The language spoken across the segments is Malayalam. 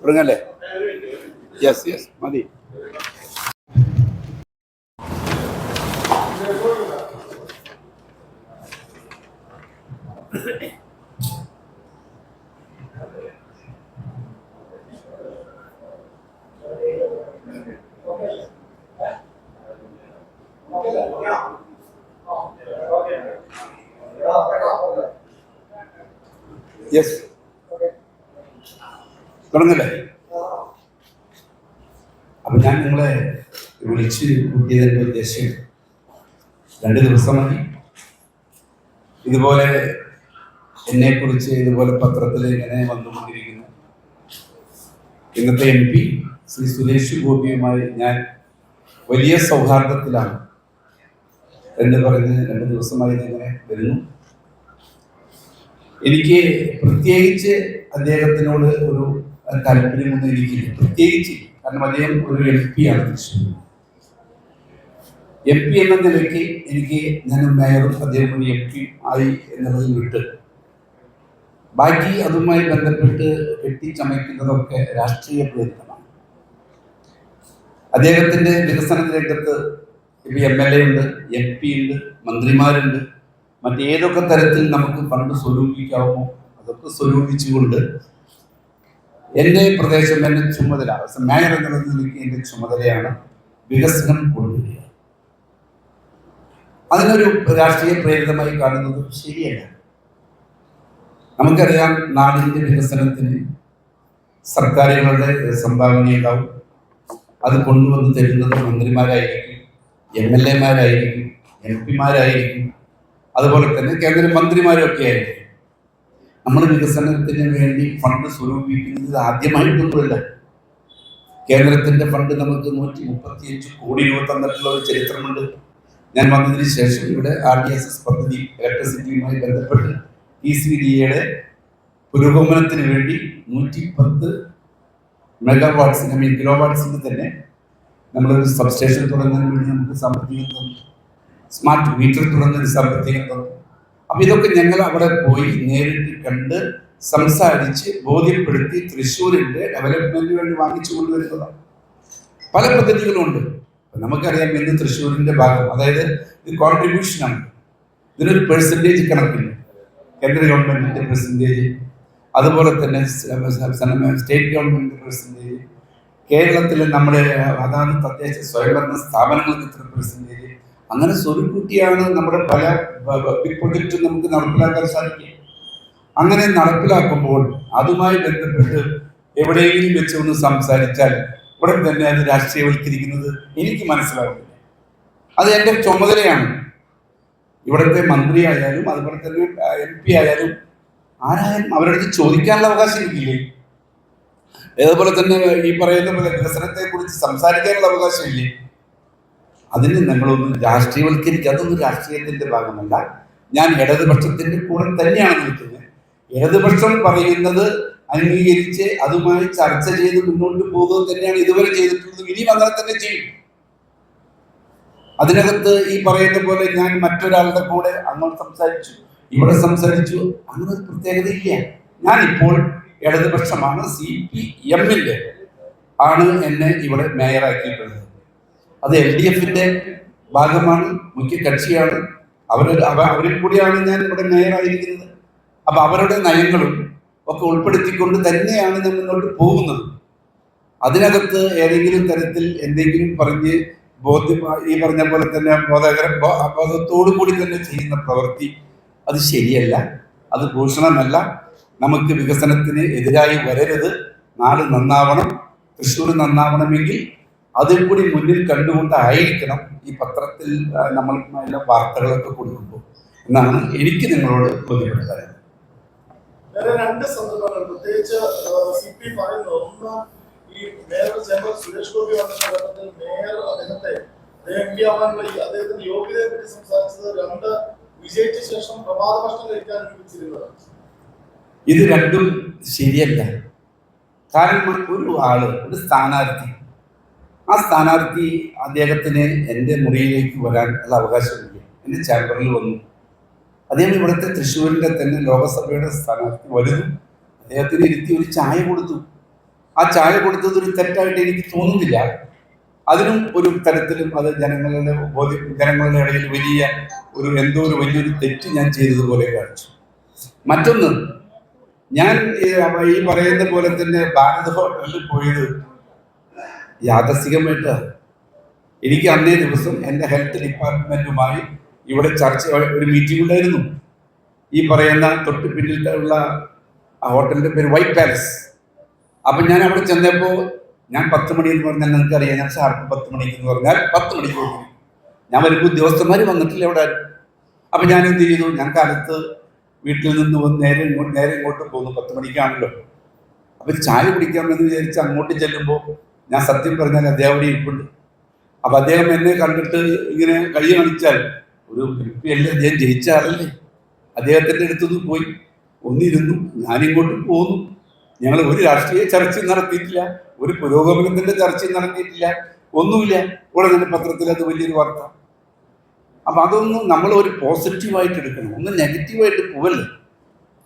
തുടങ്ങല്ലേ യെസ് യെസ് മതി. യെസ് തുടങ്ങല്ലേ? അപ്പൊ ഞാൻ നിങ്ങളെ വിളിച്ച് കൂട്ടിയതിന്റെ ഉദ്ദേശം രണ്ട് ദിവസം മതി. ഇതുപോലെ എന്നെ കുറിച്ച് ഇതുപോലെ പത്രത്തിൽ ഇങ്ങനെ വന്നുകൊണ്ടിരിക്കുന്നു. ഇന്നത്തെ എം പി ശ്രീ സുരേഷ് ഗോപിയുമായി ഞാൻ വലിയ സൗഹാർദ്ദത്തിലാണ്. എന്ന് പറഞ്ഞ് രണ്ട് ദിവസമായി ഇങ്ങനെ വരുന്നു. എനിക്ക് പ്രത്യേകിച്ച് അദ്ദേഹത്തിനോട് ഒരു താല്പര്യമൊന്നും എനിക്കില്ല പ്രത്യേകിച്ച് കാരണം അദ്ദേഹം ഒരു എം പി ആണ് എം പി എന്ന നിലയ്ക്ക് എനിക്ക് ഞാൻ മേയറും അദ്ദേഹം ഒരു എം പി ആയി എന്നുള്ളത് വിട്ട് ബാക്കി അതുമായി ബന്ധപ്പെട്ട് കെട്ടിച്ചമയ്ക്കുന്നതൊക്കെ രാഷ്ട്രീയ പ്രേരിതമാണ് അദ്ദേഹത്തിന്റെ വികസന രംഗത്ത് ഇപ്പൊ എം എൽ എ ഉണ്ട് എം പി ഉണ്ട് മന്ത്രിമാരുണ്ട്. മറ്റേതൊക്കെ തരത്തിൽ നമുക്ക് ഫണ്ട് സ്വരൂപിക്കാവുമോ അതൊക്കെ സ്വരൂപിച്ചുകൊണ്ട് എന്റെ പ്രദേശം എന്റെ ചുമതല. മേയർ നിലയ്ക്ക് എന്റെ ചുമതലയാണ് വികസനം കൊണ്ടുവരിക. അതിനൊരു രാഷ്ട്രീയ പ്രേരിതമായി കാണുന്നത് ശരിയല്ല. നമുക്കറിയാം നാടിന്റെ വികസനത്തിന് സർക്കാരുകളുടെ സംഭാവനയുണ്ടാവും. അത് കൊണ്ടുവന്ന് തരുന്നത് മന്ത്രിമാരായിരിക്കും എം എൽ എമാരായിരിക്കും എം പിമാരായിരിക്കും. അതുപോലെ തന്നെ കേന്ദ്രമന്ത്രിമാരും ഒക്കെ ആയിരിക്കും. നമ്മൾ വികസനത്തിന് വേണ്ടി ഫണ്ട് സ്വരൂപിക്കുന്നത് ആദ്യമായിട്ടൊന്നുമില്ല. കേന്ദ്രത്തിന്റെ ഫണ്ട് നമുക്ക് നൂറ്റി മുപ്പത്തിയഞ്ച് കോടി രൂപ തന്നിട്ടുള്ള ഒരു ചരിത്രമുണ്ട്. ഞാൻ വന്നതിന് ശേഷം ഇവിടെ ആർ ഡി എസ് എസ് പദ്ധതി ഇലക്ട്രിസിറ്റിയുമായി ബന്ധപ്പെട്ട് ഇ സി ഡി എയുടെ പുരോഗമനത്തിന് വേണ്ടി നൂറ്റി പത്ത് മെഗാവാട്ട്സിന് മീൻ കിലോ വാട്ട്സിന് തന്നെ നമ്മളൊരു സബ്സ്റ്റേഷൻ തുടങ്ങാൻ വേണ്ടി നമുക്ക് സാമ്പത്തികം തന്നു. സ്മാർട്ട് മീറ്റർ തുടങ്ങാൻ സാമ്പത്തികം തന്നു. അപ്പൊ ഇതൊക്കെ ഞങ്ങൾ അവിടെ പോയി നേരിട്ട് കണ്ട് സംസാരിച്ച് ബോധ്യപ്പെടുത്തി തൃശ്ശൂരിന്റെ ഡെവലപ്മെന്റിന് വേണ്ടി വാങ്ങിച്ചു കൊണ്ടുവരുന്നതാണ്. പല പദ്ധതികളും ഉണ്ട്. നമുക്കറിയാം ഇന്ന് തൃശ്ശൂരിന്റെ ഭാഗം അതായത് ഇത് കോൺട്രിബ്യൂഷനാണ് ഇതിനൊരു പെർസെന്റേജ് കണക്കില്ല കേന്ദ്ര ഗവൺമെന്റിന്റെ പെർസെന്റേജ് അതുപോലെ തന്നെ സ്റ്റേറ്റ് ഗവൺമെന്റിന്റെ പെർസെന്റേജ് കേരളത്തിലെ നമ്മുടെ അതാണ് തദ്ദേശ സ്വയംഭരണ സ്ഥാപനങ്ങൾക്ക് ഇത്ര പെർസെന്റേജ് അങ്ങനെ സ്വരുക്കൂട്ടിയാണ് നമ്മുടെ പല ബിഗ് പ്രൊജക്റ്റ് നമുക്ക് നടപ്പിലാക്കാൻ സാധിക്കുക. അങ്ങനെ നടപ്പിലാക്കുമ്പോൾ അതുമായി ബന്ധപ്പെട്ട് എവിടെയെങ്കിലും വെച്ച് ഒന്ന് സംസാരിച്ചാൽ ഉടൻ തന്നെ അത് രാഷ്ട്രീയവൽക്കരിക്കുന്നത് എനിക്ക് മനസ്സിലാകുന്നില്ല അത് എന്റെ ചുമതലയാണ്. ഇവിടുത്തെ മന്ത്രി ആയാലും അതുപോലെ തന്നെ എം പി ആയാലും ആരായാലും അവരടുത്ത് ചോദിക്കാനുള്ള അവകാശം ഇല്ലേ അതേപോലെ തന്നെ ഈ പറയുന്ന പോലെ വികസനത്തെ കുറിച്ച് സംസാരിക്കാനുള്ള അവകാശമില്ലേ അതിന് നമ്മളൊന്ന് രാഷ്ട്രീയവൽക്കരിക്കുക. അതൊന്നും രാഷ്ട്രീയത്തിന്റെ ഭാഗമല്ല. ഞാൻ ഇടതുപക്ഷത്തിന്റെ കൂടെ തന്നെയാണ് നിൽക്കുന്നത്. ഇടതുപക്ഷം പറയുന്നത് അംഗീകരിച്ച് അതുമായി ചർച്ച ചെയ്ത് മുന്നോട്ട് പോകുക തന്നെയാണ് ഇതുവരെ ചെയ്തിട്ടുള്ളത്. ഇനിയും അങ്ങനെ തന്നെ ചെയ്യും. അതിനകത്ത് ഈ പറയുന്ന പോലെ ഞാൻ മറ്റൊരാളുടെ കൂടെ അങ്ങോട്ട് സംസാരിച്ചു. ഇവിടെ സംസാരിച്ചു. അങ്ങനെ പ്രത്യേകതയില്ല ഞാൻ ഇപ്പോൾ ഇടതുപക്ഷമാണ് സി പി എമ്മിന്റെ ആണ് എന്നെ ഇവിടെ മേയറാക്കിയിട്ടുള്ളത്. അത് എൽ ഡി എഫിന്റെ ഭാഗമാണ് മുഖ്യ കക്ഷിയാണ്. അവർ അവരിൽ കൂടിയാണ് ഞാൻ ഇവിടെ മേയറായിരിക്കുന്നത്. അപ്പൊ അവരുടെ നയങ്ങളും ഒക്കെ ഉൾപ്പെടുത്തിക്കൊണ്ട് തന്നെയാണ് ഞാൻ മുന്നോട്ട് പോകുന്നത്. അതിനകത്ത് ഏതെങ്കിലും തരത്തിൽ എന്തെങ്കിലും പറഞ്ഞ് ബോധ്യം ഈ പറഞ്ഞ പോലെ തന്നെ ബോധകര ബോധത്തോടു കൂടി തന്നെ ചെയ്യുന്ന പ്രവൃത്തി അത് ശരിയല്ല. അത് ഭൂഷണമല്ല. നമുക്ക് വികസനത്തിന് എതിരായി വരരുത്. നാട് നന്നാവണം. തൃശ്ശൂർ നന്നാവണമെങ്കിൽ അതിൽ കൂടി മുന്നിൽ കണ്ടുകൊണ്ടായിരിക്കണം ഈ പത്രത്തിൽ നമ്മൾ വാർത്തകളൊക്കെ കൊടുക്കുമ്പോൾ. എന്നാണ് എനിക്ക് നിങ്ങളോട് ബോധ്യപ്പെടുത്താൻ വേറെ രണ്ട് സന്ദർഭങ്ങൾ. പ്രത്യേകിച്ച് സി പി പറയുന്നത് ഒന്ന് ഈ മേയർ ചേംബർ സുരേഷ് ഗോപി വന്ന ഘട്ടത്തിൽ മേയർ അദ്ദേഹത്തെ അദ്ദേഹം എം പി ആവാനുള്ള അദ്ദേഹത്തിന്റെ യോഗ്യതയെ പറ്റി സംസാരിച്ചത് രണ്ട് വിജയിച്ച ശേഷം പ്രഭാത ഭക്ഷണം കഴിക്കാൻ അനുവദിച്ചിരുന്നത്. ഇത് രണ്ടും ശരിയല്ല. കാരണം ഒരു ആൾ ഒരു സ്ഥാനാർത്ഥി ആ സ്ഥാനാർത്ഥി അദ്ദേഹത്തിന് എന്റെ മുറിയിലേക്ക് വരാൻ ഉള്ള അവകാശമില്ല എന്റെ ചാമ്പറിൽ വന്നു. അദ്ദേഹം ഇവിടുത്തെ തൃശ്ശൂരിന്റെ തന്നെ ലോകസഭയുടെ സ്ഥാനാർത്ഥി വരുന്നു. അദ്ദേഹത്തിന് ഇരുത്തി ഒരു ചായ കൊടുത്തു. ആ ചായ കൊടുത്തത് ഒരു തെറ്റായിട്ട് എനിക്ക് തോന്നുന്നില്ല. അതിനും ഒരു തരത്തിലും അത് ജനങ്ങളുടെ ബോധ്യ ജനങ്ങളുടെ ഇടയിൽ വലിയ ഒരു എന്തോ ഒരു വലിയൊരു തെറ്റ് ഞാൻ ചെയ്തതുപോലെ കാണിച്ചു. മറ്റൊന്ന് ഞാൻ ഈ ഈ പറയുന്ന പോലെ തന്നെ ഭാരത ഹോട്ടലിൽ പോയത് യാദർശികമായിട്ടാണ് എനിക്ക് അന്നേ ദിവസം എന്റെ ഹെൽത്ത് ഡിപ്പാർട്ട്മെന്റുമായി ഇവിടെ ചർച്ച ഒരു മീറ്റിംഗ് ഉണ്ടായിരുന്നു. ഈ പറയുന്ന തൊട്ട് പിന്നിലുള്ള ആ ഹോട്ടലിന്റെ പേര് വൈറ്റ് പാലസ്. അപ്പം ഞാൻ അവിടെ ചെന്നപ്പോൾ ഞാൻ പത്ത് മണി എന്ന് പറഞ്ഞാൽ നിങ്ങൾക്ക് അറിയാം ഞാൻ ഷാർപ്പ് പത്ത് മണിക്ക് എന്ന് പറഞ്ഞാൽ പത്ത് മണിക്ക് പോകും. ഞാൻ വരുമ്പോൾ ഉദ്യോഗസ്ഥന്മാർ വന്നിട്ടില്ല അവിടെ. അപ്പം ഞാൻ എന്ത് ചെയ്തു? ഞാൻ കാലത്ത് വീട്ടിൽ നിന്ന് വന്ന് നേരെ ഇങ്ങോട്ട് നേരെ ഇങ്ങോട്ട് പോകുന്നു പത്ത് മണിക്കാണല്ലോ. അപ്പം ചായ കുടിക്കാമെന്ന് വിചാരിച്ച് അങ്ങോട്ട് ചെല്ലുമ്പോൾ ഞാൻ സത്യം പറഞ്ഞാൽ അദ്ദേഹം അവിടെ ഇരിപ്പുണ്ട്. അപ്പം അദ്ദേഹം എന്നെ കണ്ടിട്ട് ഇങ്ങനെ കൈ കാണിച്ചാൽ ഒരു എം പി അദ്ദേഹം ജയിച്ച അദ്ദേഹത്തിന്റെ അടുത്തുനിന്ന് പോയി. ഒന്നിരുന്നു. ഞാനിങ്ങോട്ട് പോന്നു. ഞങ്ങൾ ഒരു രാഷ്ട്രീയ ചർച്ചയും നടത്തിയിട്ടില്ല. ഒരു പുരോഗമനത്തിന്റെ ചർച്ചയും നടത്തിയിട്ടില്ല. ഒന്നുമില്ല. ഇവിടെ തന്നെ പത്രത്തിൽ അത് വലിയൊരു വാർത്ത. അപ്പൊ അതൊന്നും നമ്മൾ ഒരു പോസിറ്റീവായിട്ട് എടുക്കണം. ഒന്ന് നെഗറ്റീവായിട്ട് പോവല്ലേ?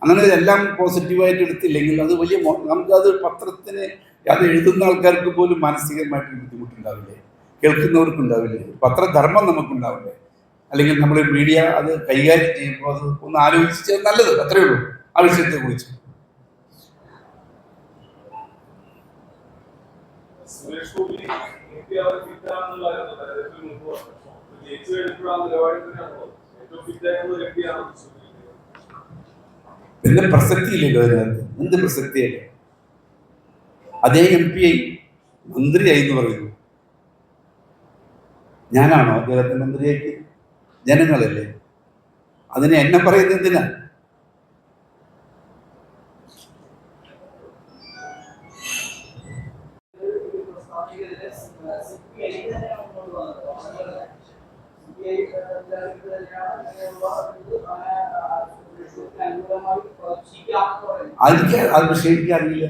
അങ്ങനെ ഇതെല്ലാം പോസിറ്റീവായിട്ട് എടുത്തില്ലെങ്കിൽ അത് വലിയ നമുക്ക് അത് പത്രത്തിന് അത് എഴുതുന്ന ആൾക്കാർക്ക് പോലും മാനസികമായിട്ട് ബുദ്ധിമുട്ടുണ്ടാവില്ലേ? കേൾക്കുന്നവർക്കുണ്ടാവില്ലേ? പത്രധർമ്മം നമുക്കുണ്ടാവില്ലേ? അല്ലെങ്കിൽ നമ്മൾ മീഡിയ അത് കൈകാര്യം ചെയ്യുമ്പോൾ അത് ഒന്ന് ആലോചിച്ച് നല്ലത്. അത്രയേ ഉള്ളൂ. ആ വിഷയത്തെ കുറിച്ച്. ഏറ്റവും ഗോപി എനിക്ക് അവർ ഫിറ്റാണെന്നുള്ളതായിരുന്നു തെരഞ്ഞെടുപ്പിൽ മുമ്പ് പറഞ്ഞത്. ഇപ്പൊ ജയിച്ചു കഴിഞ്ഞപ്പോഴാണ് നിലപാടിൽ തന്നെയാണോ ഏറ്റവും ഫിറ്റായിട്ടുള്ള വ്യക്തിയാണ് പിന്നെ പ്രസക്തിയില്ലല്ലോ അതിനകത്ത്. എന്ത് പ്രസക്തിയല്ലേ അതേ എം പി ആയി മന്ത്രിയായി എന്ന് പറയുന്നു. ഞാനാണോ അദ്ദേഹത്തെ മന്ത്രിയാക്കി ജനങ്ങളല്ലേ? അതിനെ എന്നെ പറയുന്നത് എന്തിനാ? അതിക്ക് അത് വിഷയിക്കാൻ അറിയില്ല.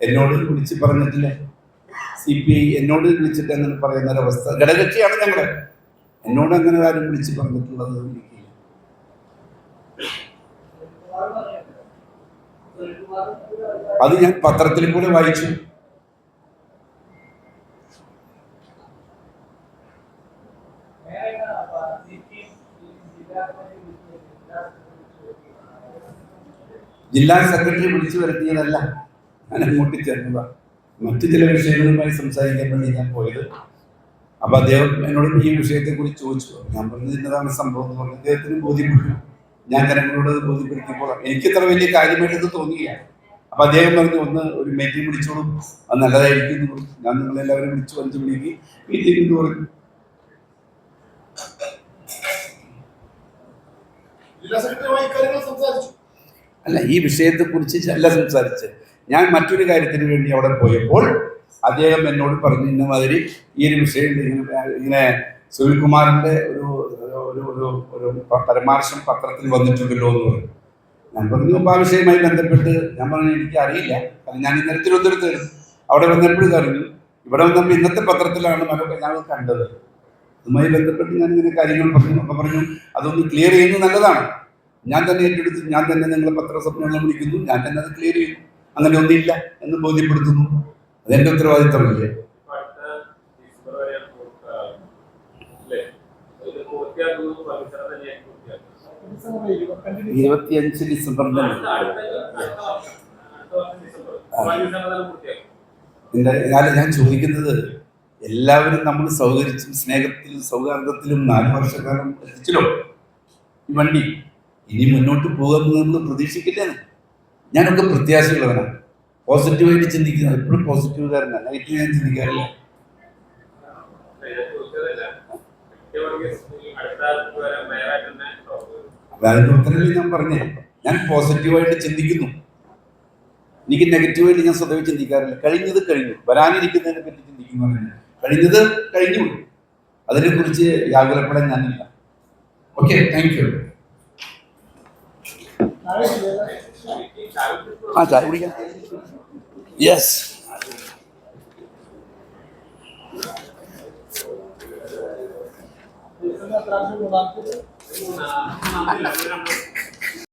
എന്നോട് വിളിച്ച് പറഞ്ഞിട്ടില്ല. സി പി ഐ എന്നോട് വിളിച്ചിട്ട് അങ്ങനെ പറയുന്ന ഒരവസ്ഥ. ഘടകക്ഷിയാണ് ഞങ്ങൾ. എന്നോട് അങ്ങനെ ആരും വിളിച്ച് പറഞ്ഞിട്ടുള്ളത് എനിക്കില്ല അത് ഞാൻ പത്രത്തിൽ കൂടെ വായിച്ചു. ജില്ലാ സെക്രട്ടറി വിളിച്ചു വരുത്തിയതല്ല. ഞാൻ അങ്ങോട്ട് ചേർന്നത് മറ്റു ചില വിഷയങ്ങളുമായി സംസാരിക്കാൻ വേണ്ടി ഞാൻ പോയത്. അപ്പൊ അദ്ദേഹം എന്നോട് ഈ വിഷയത്തെ കുറിച്ച് ചോദിച്ചു. ഞാൻ പറഞ്ഞത് ഇന്നതാണ് സംഭവം എന്ന് പറഞ്ഞു. അദ്ദേഹത്തിന് ബോധ്യപ്പെട്ടു. ഞാൻ ജനങ്ങളോട് ബോധ്യപ്പെടുത്തിയപ്പോൾ എനിക്ക് ഇത്ര വലിയ കാര്യമായിട്ട് തോന്നിയില്ല. അപ്പൊ അദ്ദേഹം പറഞ്ഞു ഒന്ന് ഒരു മീറ്റിംഗ് വിളിച്ചോളും. അത് നല്ലതായിരിക്കും എന്ന് പറഞ്ഞു. ഞാൻ നിങ്ങളെല്ലാവരും വിളിച്ചു. അഞ്ചു മണിക്ക് മീറ്റിംഗ് എന്ന് പറഞ്ഞു. ജില്ലാ സെക്രട്ടറിയുമായി കാര്യങ്ങൾ സംസാരിച്ചു. അല്ല ഈ വിഷയത്തെക്കുറിച്ച് അല്ല സംസാരിച്ച്. ഞാൻ മറ്റൊരു കാര്യത്തിന് വേണ്ടി അവിടെ പോയപ്പോൾ അദ്ദേഹം എന്നോട് പറഞ്ഞു ഇന്ന മാതിരി ഈ ഒരു വിഷയം ഇങ്ങനെ ഇങ്ങനെ സുനിൽകുമാറിന്റെ ഒരു ഒരു ഒരു ഒരു പത്രത്തിൽ വന്നിട്ടുണ്ടല്ലോ എന്ന് പറഞ്ഞു. ഞാൻ പറഞ്ഞു ആ വിഷയവുമായി ബന്ധപ്പെട്ട് ഞാൻ പറഞ്ഞു എനിക്ക് അറിയില്ല. കാരണം ഞാൻ ഇന്നലെ തിരുവനന്തപുരത്ത് അവിടെ വന്നപ്പോഴും അറിഞ്ഞു. ഇവിടെ വന്നപ്പോൾ ഇന്നത്തെ പത്രത്തിലാണ് മറ്റൊക്കെ ഞങ്ങൾ കണ്ടത്. അതുമായി ബന്ധപ്പെട്ട് ഞാൻ ഇങ്ങനെ കാര്യങ്ങൾ പറഞ്ഞു അപ്പം പറഞ്ഞു അതൊന്ന് ക്ലിയർ ചെയ്യുന്നത് നല്ലതാണ്. ഞാൻ തന്നെ ഏറ്റെടുത്ത് ഞാൻ തന്നെ നിങ്ങളെ പത്രസമ്മേളനം വിളിക്കുന്നു ഞാൻ തന്നെ അത് ക്ലിയർ ചെയ്യുന്നു അങ്ങനെ ഒന്നില്ല എന്ന് ബോധ്യപ്പെടുത്തുന്നു. അതെന്റെ ഉത്തരവാദിത്തമല്ലേ ഇരുപത്തിയഞ്ച് ഡിസംബറിന് ഞാൻ ചോദിക്കുന്നത് എല്ലാവരും നമ്മൾ സൗകര്യത്തിലും സ്നേഹത്തിലും സൗഹാർദ്ദത്തിലും നാല് വർഷക്കാലം എത്തിച്ചല്ലോ ഈ വണ്ടി ഇനി മുന്നോട്ട് പോകുമെന്ന് പ്രതീക്ഷിക്കില്ല ഞാനൊക്കെ പ്രത്യാശയുള്ളവനാണ് പോസിറ്റീവായിട്ട് ചിന്തിക്കുന്നത് എപ്പോഴും പോസിറ്റീവുകാരനാണ് നെഗറ്റീവ് ഞാൻ ചിന്തിക്കാറില്ല. അതിന്റെ ഞാൻ പറഞ്ഞേ ഞാൻ പോസിറ്റീവായിട്ട് ചിന്തിക്കുന്നു. എനിക്ക് നെഗറ്റീവായിട്ട് ഞാൻ സ്വതവേ ചിന്തിക്കാറില്ല. കഴിഞ്ഞത് കഴിഞ്ഞു. വരാനിരിക്കുന്നതിനെ പറ്റി ചിന്തിക്കുന്നു കഴിഞ്ഞത് കഴിഞ്ഞു. അതിനെക്കുറിച്ച് വ്യാകുലപ്പെടാൻ ഞാനില്ല. ഓക്കെ താങ്ക് യു हाँ चाय उड़ी क्या यस Yes.